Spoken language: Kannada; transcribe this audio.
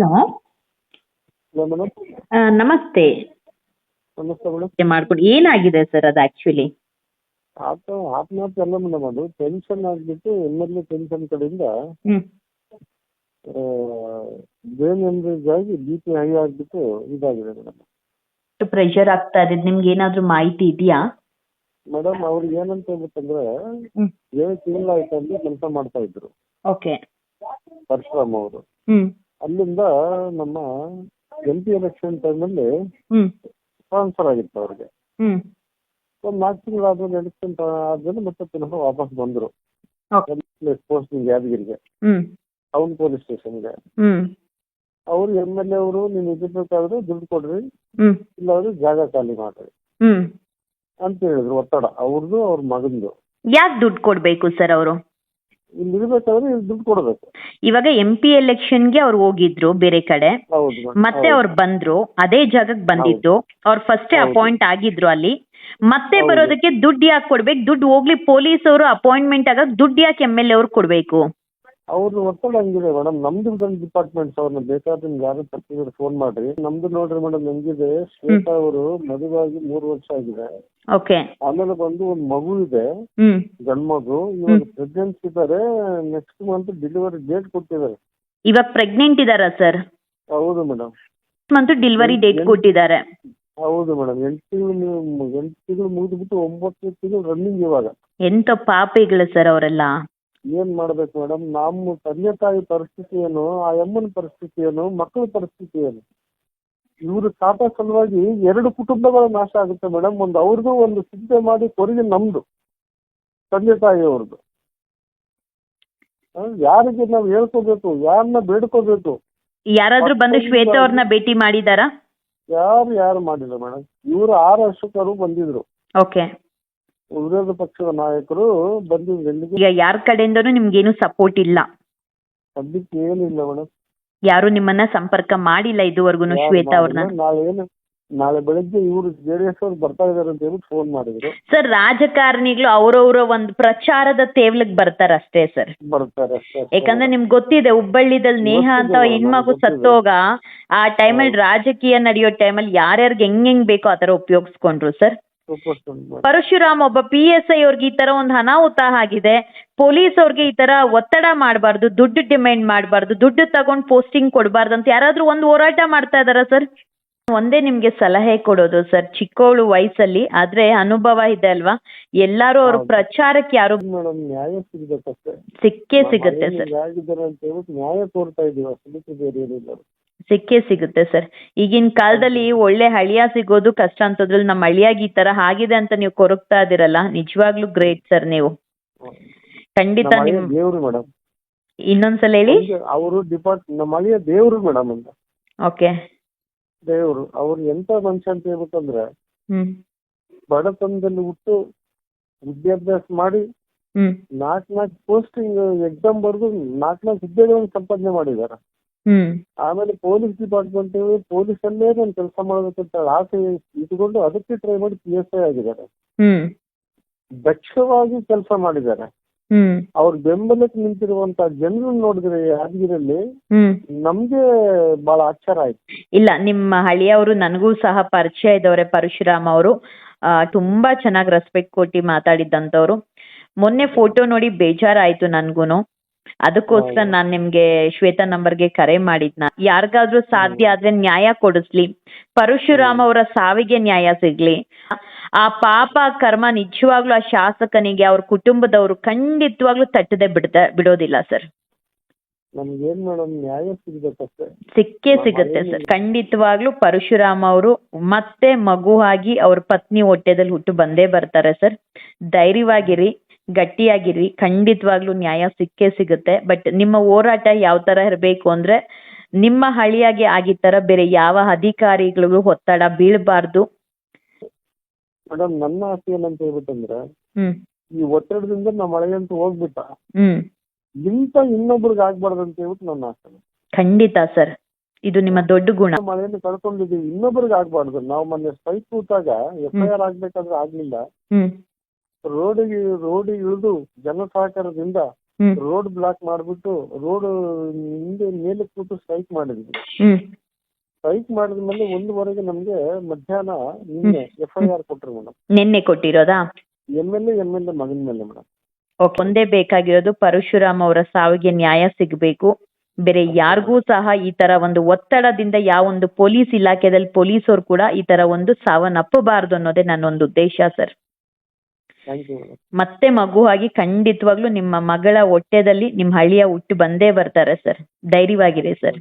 ಹಲೋ. Hello madam. ನಮಸ್ತೆ. ನಮಸ್ತೆ ಮೇಡಮ್. ಮಾಡ್ಕೊಂಡು. ಏನಾಗಿದೆ ಸರ್ ಅದು ಆಕ್ಚುಲಿ ಆತ ಆತ್ಮಹತ್ಯೆ ಅಲ್ಲ ಮೇಡಮ್ ಅದು. ಟೆನ್ಷನ್ ಆಗಿಬಿಟ್ಟು ಎಲ್ಲರಿಗೂ ಟೆನ್ಷನ್ ಕಡೆಯಿಂದ ಹ್ಮ್. ಬ್ರೈನ್ ಹೆಮ್ರೇಜ್ ಆಗಿ ಬಿ ಪಿ ಹೈ ಆಗಿಬಿಟ್ಟು ಇದಾಗಿದೆ ಮೇಡಮ್. ಪ್ರೆಷರ್ ಆಗ್ತಾ ಇದೆ. ನಿಮ್ಗೆ ಏನಾದ್ರೂ ಮಾಹಿತಿ ಇದೆಯಾ? ಮೇಡಮ್ ಅವ್ರಿಗೆ ಏನಂತ ಹೇಳ್ಬೇಕಂದ್ರೆ ಹ್ಮ್. ಏಳು ತಿಂಗಳಾಯ್ತು ಅಲ್ಲಿ ಕೆಲಸ ಮಾಡ್ತಾ ಇದ್ರು. ಓಕೆ ಪರಶುರಾಮ್ ಅವರು. ಹ್ಮ್. ಅಲ್ಲಿಂದ ನಮ್ಮ ಎಂ ಪಿ ಎಲೆಕ್ಷನ್ ಟೈಮಲ್ಲಿ ಟ್ರಾನ್ಸ್ಫರ್ ಆಗಿತ್ತು ಅವ್ರಿಗೆ. ಒಂದು ನಾಲ್ಕು ತಿಂಗಳಾದ್ಮೇಲೆ ಎಲೆಕ್ಷನ್ ಆದ್ಮೇಲೆ ಮತ್ತೆ ಪುನಃ ವಾಪಸ್ ಬಂದ್ರು. ಪೋಸ್ಟಿಂಗ್ ಯಾದಗಿರಿಗೆ. ಟೌನ್ ಪೊಲೀಸ್ ಸ್ಟೇಷನ್ಗೆ ಹ್ಮ್. ಅವ್ರು ಎಂ ಎಲ್ ಎ ಅವರು ನೀನ್ ಇದ್ಬೇಕಾದ್ರೆ ದುಡ್ಡು ಕೊಡ್ರಿ. ಇಲ್ಲಾಂದ್ರೆ ಜಾಗ ಖಾಲಿ ಮಾಡ್ರಿ. ಹ್ಮ್. ಅಂತ ಹೇಳಿದ್ರು ಒತ್ತಡ. ಅವ್ರದ್ದು ಅವ್ರ ಮಗಂದು. ಯಾಕೆ ದುಡ್ಡು ಕೊಡ್ಬೇಕು ಸರ್ ಅವರು? ಇಲ್ಲಿ ಇರ್ಬೇಕಾದ್ರೆ ದುಡ್ಡು ಕೊಡ್ಬೇಕು ಇವಾಗ ಎಂ ಪಿ ಎಲೆಕ್ಷನ್ಗೆ ಅವ್ರು ಹೋಗಿದ್ರು ಬೇರೆ ಕಡೆ ಹೌದು. ಮತ್ತೆ ಹೌದು. ಅವ್ರು ಬಂದ್ರು ಅದೇ ಜಾಗಕ್ಕೆ ಬಂದಿದ್ದು ಅವ್ರು ಫಸ್ಟ್ ಹೌದು. ಅಪಾಯಿಂಟ್ ಆಗಿದ್ರು ಅಲ್ಲಿ ಮತ್ತೆ ಹೌದು. ಬರೋದಕ್ಕೆ ದುಡ್ಡು ಯಾಕೆ ಕೊಡ್ಬೇಕು ದುಡ್ಡು ಹೋಗ್ಲಿ ಪೊಲೀಸ್ ಅವರು ಅಪಾಯಿಂಟ್ಮೆಂಟ್ ಆಗಕ್ ದುಡ್ಡು ಯಾಕೆ ಎಂ ಎಲ್ ಎ ಅವ್ರು ಕೊಡ್ಬೇಕು ಅವ್ರ ಒತ್ತಡ ಹಂಗಿದೆ ಮೇಡಮ್. ನಮ್ದು ಒಂದು ಡಿಪಾರ್ಟ್ಮೆಂಟ್ಸ್ ಅವ್ರನ್ನ ಬೇಕಾದ್ರೆ ನಿಮ್ಗೆ ಯಾರು ತಪ್ಪಿದ್ರೆ ಫೋನ್ ಮಾಡ್ರಿ. ನಮ್ದು ನೋಡ್ರಿ ಮೇಡಮ್ ಹೆಂಗಿದೆ ಶ್ವೇತಾ ಅವರು ಮದುವಾಗಿ ಮೂರು ವರ್ಷ ಆಗಿದೆ. ಓಕೆ. ಆಮೇಲೆ ಬಂದು ಒಂದು ಮಗು ಇದೆ ಹ್ಮ್. ಗಂಡ್ ಮಗು ಇವಾಗ ಪ್ರೆಗ್ನೆನ್ಸಿ ಇದ್ದಾರೆ ನೆಕ್ಸ್ಟ್ ಮಂತ್ ಡೆಲಿವರಿ ಡೇಟ್ ಕೊಟ್ಟಿದ್ದಾರೆ. ಇವಾಗ ಪ್ರೆಗ್ನೆಂಟ್ ಇದಾರಾ ಸರ್ ಹೌದು ಮೇಡಮ್. ಮಂತ್ ಡೆಲಿವರಿ ಡೇಟ್ ಕೊಟ್ಟಿದ್ದಾರೆ. ಹೌದು ಮೇಡಮ್. ಎಂಟು ತಿಂಗಳು ಎಂಟು ತಿಂಗಳು ಮುಗಿದ್ಬಿಟ್ಟು ಒಂಬತ್ತು ತಿಂಗಳು ರನ್ನಿಂಗ್ ಇವಾಗ. ಎಂತ ಪಾಪಿಗಳು ಸರ್ ಅವರೆಲ್ಲ. ಏನ್ ಮಾಡ್ಬೇಕು ಮೇಡಮ್? ನಮ್ಮ ತಂದೆ ತಾಯಿ ಪರಿಸ್ಥಿತಿ ಏನು ಆ ಅಮ್ಮನ ಪರಿಸ್ಥಿತಿ ಏನು ಮಕ್ಕಳ ಪರಿಸ್ಥಿತಿ ಏನು? ಇವ್ರ ಸಾಕೋ ಸಲುವಾಗಿ ಎರಡು ಕುಟುಂಬಗಳ ನಾಶ ಆಗುತ್ತೆ ಮೇಡಮ್. ಒಂದು ಅವ್ರದ್ದು ಒಂದು ಚಿಂತೆ ಮಾಡಿ ಕೊರಿಗೆ ನಮ್ದು ತಂದೆ ತಾಯಿ ಅವ್ರದ್ದು ಆ, ಯಾರಿಗೆ ನಾವು ಹೇಳ್ಕೋಬೇಕು ಯಾರನ್ನ ಬೇಡ್ಕೋಬೇಕು? ಯಾರಾದ್ರೂ ಬಂದು ಶ್ವೇತಾ ಅವ್ರನ್ನ ಭೇಟಿ ಮಾಡಿದಾರ? ಯಾರು ಯಾರು ಮಾಡಿಲ್ಲ ಮೇಡಮ್. ಇವರು ಆರು ಅಶೋಕರು ಬಂದಿದ್ರು. ಓಕೆ. ವಿರೋಧ ಪಕ್ಷದ ನಾಯಕರು ಎಲ್ಲಿಗೆ? ಈಗ ಯಾರ ಕಡೆಯಿಂದನೂ ನಿಮ್ಗೇನು ಸಪೋರ್ಟ್ ಇಲ್ಲ. ಸದ್ಯಕ್ಕೆ ಏನಿಲ್ಲ ಮೇಡಮ್ ಯಾರು ನಿಮ್ಮನ್ನ ಸಂಪರ್ಕ ಮಾಡಿಲ್ಲ ಇದುವರೆಗೂ ಶ್ವೇತಾ ಅವ್ರನ್ನ. ನಾಳೆ ಏನು? ನಾಳೆ ಬೆಳಗ್ಗೆ ಇವರು ಜೆ ಡಿ ಎಸ್ ಅವ್ರು ಬರ್ತಾ ಇದಾರೆ ಅಂತ ಹೇಳಿ ಫೋನ್ ಮಾಡಿದ್ರು. ಸರ್ ರಾಜಕಾರಣಿಗಳು ಅವರವರ ಒಂದು ಪ್ರಚಾರದ ತೇವ್ಲಕ್ ಬರ್ತಾರ ಅಷ್ಟೇ ಸರ್ ಬರ್ತಾರೆ ಅಷ್ಟೇ. ಯಾಕಂದ್ರೆ ನಿಮ್ಗೆ ಗೊತ್ತಿದೆ ಹುಬ್ಬಳ್ಳಿದಲ್ಲಿ ನೇಹ ಅಂತ ಗೊತ್ತಿದೆ, ಹೆಣ್ಮಗು ಗೊತ್ತಿದೆ. ಸತ್ತೋಗ ಆ ಟೈಮಲ್ಲಿ ರಾಜಕೀಯ ನಡೆಯೋ ಟೈಮಲ್ಲಿ ಯಾರ್ಯಾರಿಗೆ ಹೆಂಗ್ ಹೆಂಗ್ ಬೇಕೋ ಆತರ ಥರ ಉಪಯೋಗಿಸ್ಕೊಂಡ್ರು ಸರ್. ಪರಶುರಾಮ್ ಒಬ್ಬ ಪಿ ಎಸ್ ಐ ಅವ್ರಿಗೆ ಈ ತರ ಒಂದು ಅನಾಹುತ ಆಗಿದೆ. ಪೊಲೀಸ್ ಅವ್ರಿಗೆ ಈ ತರ ಒತ್ತಡ ಮಾಡಬಾರ್ದು ದುಡ್ಡು ಡಿಮ್ಯಾಂಡ್ ಮಾಡಬಾರ್ದು ದುಡ್ಡು ತಗೊಂಡು ಪೋಸ್ಟಿಂಗ್ ಕೊಡಬಾರ್ದು ಅಂತ ಯಾರಾದ್ರೂ ಒಂದು ಹೋರಾಟ ಮಾಡ್ತಾ ಇದಾರ ಸರ್ ಒಂದೇ ನಿಮ್ಗೆ ಸಲಹೆ ಕೊಡೋದು ಸರ್ ಚಿಕ್ಕವಳು ವಯಸ್ಸಲ್ಲಿ ಆದ್ರೆ ಅನುಭವ ಇದೆ ಅಲ್ವಾ? ಎಲ್ಲಾರು ಅವ್ರ ಪ್ರಚಾರಕ್ಕೆ ಯಾರು ಮೇಡಮ್ ನ್ಯಾಯ ಸಿಗ್ಬೇಕಷ್ಟೇ ಸಿಕ್ಕೇ ಸಿಗುತ್ತೆ ಸರ್ ಆಗಿದ್ದಾರೆ ಅಂತ ಹೇಳ್ಬಿಟ್ಟು ನ್ಯಾಯ ಕೋರ್ತಾ ಇದೀವಿ ಅಷ್ಟೇ ಬೇರೆ ಏನಿಲ್ಲ. ಸಿಕ್ಕೇ ಸಿಗುತ್ತೆ ಸರ್. ಈಗಿನ ಕಾಲದಲ್ಲಿ ಒಳ್ಳೆ ಹಳಿಯ ಸಿಗೋದು ಕಷ್ಟ ಅಂತದ್ರಲ್ಲಿ ನಮ್ಮ ಹಳಿಯಾಗಿ ಈ ತರ ಆಗಿದೆ ಅಂತ ನೀವು ಕೊರಗ್ತಾ ಇದಿರಲ್ಲ ನಿಜವಾಗ್ಲೂ ಗ್ರೇಟ್ ಸರ್ ನೀವು. ಖಂಡಿತ ನಮ್ಮ ದೇವ್ರು ಮೇಡಮ್. ಇನ್ನೊಂದ್ಸಲ ಹೇಳಿ? ಅವರು ಡಿಪಾರ್ಟ್ ನಮ್ಮ ದೇವ್ರು ಮೇಡಮ್ ಅಂತ. ಓಕೆ. ದೇವ್ರು ಅವ್ರು ಎಂತ ಮನುಷ್ಯ ಅಂತ ಹೇಳ್ಬೇಕಂದ್ರೆ ಬಡತನದಲ್ಲಿ ಹುಟ್ಟು ವಿದ್ಯಾಭ್ಯಾಸ ಮಾಡಿ ನಾಲ್ಕ್ ನಾಲ್ಕು ಪೋಸ್ಟಿಂಗ್ ಎಕ್ಸಾಮ್ ಬರೆದು ನಾಲ್ಕು ನಾಲ್ಕು ಹುದ್ದೆಗಳನ್ನು ಸಂಪಾದನೆ ಮಾಡಿದ್ದಾರೆ. ಆಮೇಲೆ ಪೊಲೀಸ್ ಡಿಪಾರ್ಟ್ಮೆಂಟ್ ಪೊಲೀಸ್ ಅಲ್ಲೇ ನಾನು ಕೆಲಸ ಮಾಡಬೇಕಂತ ಆಸೆ ಇಟ್ಕೊಂಡು ಅದಕ್ಕೆ ಟ್ರೈ ಮಾಡಿ ಪಿ ಎಸ್ ಐ ಆಗಿದ್ದಾರೆ. ದಕ್ಷವಾಗಿ ಕೆಲಸ ಮಾಡಿದ್ದಾರೆ. ಅವ್ರ ಬೆಂಬಲಕ್ಕೆ ನಿಂತಿರುವಂತ ಜನರನ್ನ ನೋಡಿದ್ರೆ ಯಾದಗಿರಲ್ಲಿ ನಮ್ಗೆ ಬಹಳ ಆಶ್ಚರ್ಯ ಆಯ್ತು. ಇಲ್ಲ ನಿಮ್ಮ ಹಳಿಯವರು ನನಗೂ ಸಹ ಪರಿಚಯ ಇದ್ದವ್ರೆ ಪರಶುರಾಮ್ ಅವರು. ತುಂಬಾ ಚೆನ್ನಾಗಿ ರೆಸ್ಪೆಕ್ಟ್ ಕೊಟ್ಟು ಮಾತಾಡಿದ್ದಂತವ್ರು. ಮೊನ್ನೆ ಫೋಟೋ ನೋಡಿ ಬೇಜಾರಾಯ್ತು ನನ್ಗೂನು. ಅದಕ್ಕೋಸ್ಕರ ನಾನು ನಿಮ್ಗೆ ಶ್ವೇತಾ ನಂಬರ್ಗೆ ಕರೆ ಮಾಡಿದ್ನ. ಯಾರಿಗಾದ್ರೂ ಸಾಧ್ಯ ಆದ್ರೆ ನ್ಯಾಯ ಕೊಡಿಸ್ಲಿ. ಪರಶುರಾಮ ಅವರ ಸಾವಿಗೆ ನ್ಯಾಯ ಸಿಗ್ಲಿ. ಆ ಪಾಪ ಕರ್ಮ ನಿಜವಾಗ್ಲೂ ಆ ಶಾಸಕನಿಗೆ ಅವ್ರ ಕುಟುಂಬದವರು ಖಂಡಿತವಾಗ್ಲೂ ತಟ್ಟದೆ ಬಿಡ್ತಾ ಬಿಡೋದಿಲ್ಲ ಸರ್. ಮೇಡಮ್ ನ್ಯಾಯ ಸಿಗ್ಬೇಕಷ್ಟೇ ಸಿಕ್ಕೇ ಸಿಗುತ್ತೆ ಸರ್. ಖಂಡಿತವಾಗ್ಲೂ ಪರಶುರಾಮ್ ಅವರು ಮತ್ತೆ ಮಗುವಾಗಿ ಆಗಿ ಅವ್ರ ಪತ್ನಿ ಹೊಟ್ಟೆದಲ್ಲಿ ಹುಟ್ಟು ಬಂದೇ ಬರ್ತಾರೆ ಸರ್. ಧೈರ್ಯವಾಗಿರಿ. ಗಟ್ಟಿಯಾಗಿರಿ ಖಂಡಿತವಾಗ್ಲೂ ನ್ಯಾಯ ಸಿಕ್ಕೇ ಸಿಗುತ್ತೆ. ಬಟ್ ನಿಮ್ಮ ಹೋರಾಟ ಯಾವ ತರ ಇರಬೇಕು ಅಂದ್ರೆ ನಿಮ್ಮ ಹಳಿಯಾಗಿ ಆಗಿದ್ ತರ ಬೇರೆ ಯಾವ ಅಧಿಕಾರಿಗಳಿಗೂ ಒತ್ತಡ ಬೀಳಬಾರ್ದು. ಮೇಡಮ್ ನನ್ನ ಆಸೆ ಏನಂತ ಹೇಳ್ಬಿಟ್ಟಂದ್ರೆ ಹ್ಮ್. ಈ ಒತ್ತಡದಿಂದ ನಮ್ಮ ಹಳೆಯ ಹೋಗ್ಬಿಟ್ಟ. ಹ್ಮ್. ಇಂತ ಇನ್ನೊಬ್ರಿಗೆ ಆಗ್ಬಾರ್ದು ಅಂತ ಹೇಳ್ಬಿಟ್ಟು ನನ್ನ ಆಸೆ. ಖಂಡಿತ ಸರ್. ಇದು ನಿಮ್ಮ ದೊಡ್ಡ ಗುಣ. ನಮ್ಮ ಮಳೆಯನ್ನು ಕಳ್ಕೊಂಡಿದೀವಿ ಇನ್ನೊಬ್ರಿಗೆ ಆಗ್ಬಾರ್ದು. ನಾವು ಮೊನ್ನೆ ಸ್ಟ್ರೈಕ್ ಕೂತಾಗ ಎಫ್ ಐ ಆರ್ ಆಗ್ಬೇಕಾದ್ರೆ ಆಗ್ಲಿಲ್ಲ. ಹ್ಮ್. ರೋಡಿಗೆ ರೋಡ್ ಇಳಿದು ಜನ ಸಹಕಾರದಿಂದ ರೋಡ್ ಬ್ಲಾಕ್ ಮಾಡ್ಬಿಟ್ಟು ರೋಡ್ ಹಿಂದೆ ಮೇಲೆ ಕೂತು ಸ್ಟ್ರೈಕ್ ಮಾಡಿದ್ವಿ. ಸ್ಟ್ರೈಕ್ ಮಾಡಿದ್ಮೇಲೆ ಒಂದುವರೆಗೆ ನಮ್ಗೆ ಮಧ್ಯಾಹ್ನ ನಿನ್ನೆ ಎಫ್ ಐ ಆರ್ ಕೊಟ್ರು ಮೇಡಮ್ ನಿನ್ನೆ ಕೊಟ್ಟಿರೋದಾ? M L A M L A ಮಗನ ಮೇಲೆ ಮೇಡಮ್ ಒಂದೇ ಬೇಕಾಗಿರೋದು ಪರಶುರಾಮ್ ಅವರ ಸಾವಿಗೆ ನ್ಯಾಯ ಸಿಗಬೇಕು. ಬೇರೆ ಯಾರಿಗೂ ಸಹ ಈ ತರ ಒಂದು ಒತ್ತಡದಿಂದ ಯಾವ ಒಂದು ಪೊಲೀಸ್ ಇಲಾಖೆದಲ್ಲಿ ಅವರು ಕೂಡ ಈ ತರ ಒಂದು ಸಾವನ್ನಪ್ಪಬಾರದು ಅನ್ನೋದೇ ನನ್ನ ಒಂದು ಉದ್ದೇಶ ಸರ್. ಮತ್ತೆ ಮಗುವಾಗಿ ಖಂಡಿತವಾಗ್ಲೂ ನಿಮ್ಮ ಮಗಳ ಹೊಟ್ಟೆದಲ್ಲಿ ನಿಮ್ಮ ಹಳಿಯ ಹುಟ್ಟು ಬಂದೇ ಬರ್ತಾರೆ ಸರ್. ಧೈರ್ಯವಾಗಿರಿ ಸರ್.